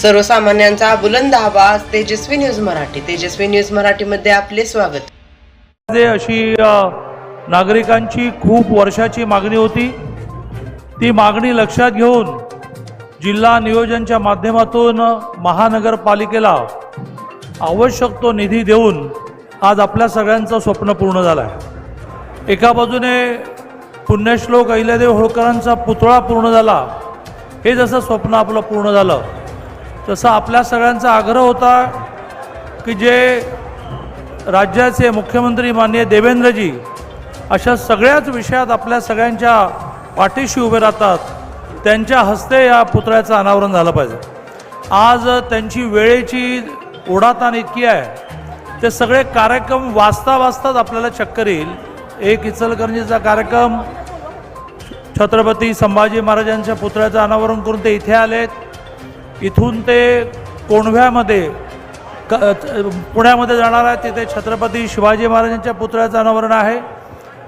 सर्वसामान्यांचा बुलंद आवाज तेजस्वी न्यूज मराठी. तेजस्वी न्यूज मराठीमध्ये आपले स्वागत. अशी नागरिकांची खूप वर्षाची मागणी होती. ती मागणी लक्षात घेऊन जिल्हा नियोजनच्या माध्यमातून महानगरपालिकेला आवश्यक तो निधी देऊन आज आपल्या सगळ्यांचं स्वप्न पूर्ण झालं आहे एका बाजूने पुण्यश्लोक अहिल्यादेव होळकरांचा पुतळा पूर्ण झाला. हे जसं स्वप्न आपलं पूर्ण झालं तसं आपल्या सगळ्यांचा आग्रह होता की जे राज्याचे मुख्यमंत्री माननीय देवेंद्रजी अशा सगळ्याच विषयात आपल्या सगळ्यांच्या पाठीशी उभे राहतात त्यांच्या हस्ते या पुतळ्याचं अनावरण झालं पाहिजे. आज त्यांची वेळेची ओढाताण इतकी आहे ते सगळे कार्यक्रम वाचता वाचताच आपल्याला चक्कर येईल. एक इचलकरंजीचा कार्यक्रम छत्रपती संभाजी महाराजांच्या पुतळ्याचं अनावरण करून ते इथे आलेत. इथून ते कोंढव्यामध्ये क पुण्यामध्ये जाणार आहे तिथे छत्रपती शिवाजी महाराजांच्या पुतळ्याचं अनावरण आहे.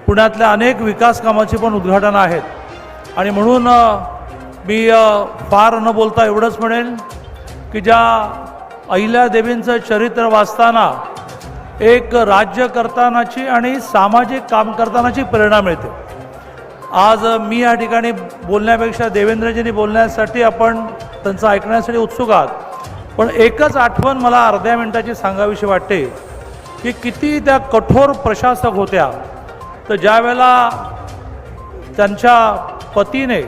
पुण्यातल्या अनेक विकास कामाची पण उद्घाटन आहेत. आणि म्हणून मी फार न बोलता एवढंच म्हणेन की ज्या अहिल्यादेवींचं चरित्र वाचताना एक राज्य करतानाची आणि सामाजिक काम करतानाची प्रेरणा मिळते. आज मी या ठिकाणी बोलण्यापेक्षा देवेंद्रजींनी बोलण्यासाठी आपण त्यांचं ऐकण्यासाठी उत्सुक आहात. पण एकच आठवण मला अर्ध्या मिनिटाची सांगावीशी वाटते की किती त्या कठोर प्रशासक होत्या. तर ज्यावेळेला त्यांच्या पतीने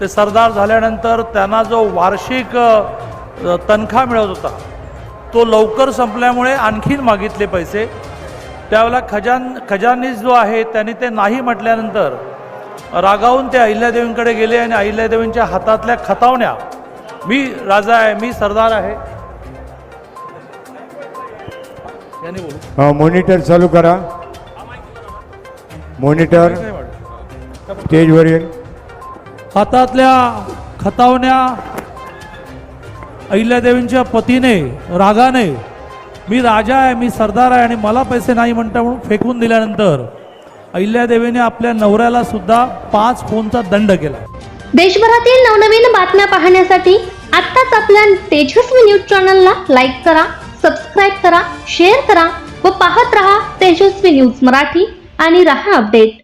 ते सरदार झाल्यानंतर त्यांना जो वार्षिक तनखा मिळत होता तो लवकर संपल्यामुळे आणखीन मागितले पैसे. त्यावेळेला खजान खजानीस जो आहे त्यांनी ते नाही म्हटल्यानंतर रागावून ते अहिल्यादेवींकडे गेले आणि अहिल्यादेवींच्या हातातल्या खतावण्या मी राजा आहे मी सरदार आहे. यांनी बोलू. अ, मॉनिटर चालू करा. मॉनिटर स्टेजवरील हातातल्या खतावण्या अहिल्यादेवींच्या पतीने रागाने मी राजा आहे मी सरदार आहे आणि मला पैसे नाही म्हणता म्हणून फेकून दिल्यानंतर अहिल्यादेवीने आपल्या नवऱ्याला सुद्धा पाच फोनचा दंड केला. देशभरातील नवनवीन बातम्या पाहण्यासाठी आत्ताच आपल्या तेजस्वी न्यूज चॅनलला लाईक करा सबस्क्राईब करा शेअर करा व पाहत रहा तेजस्वी न्यूज मराठी आणि रहा अपडेट.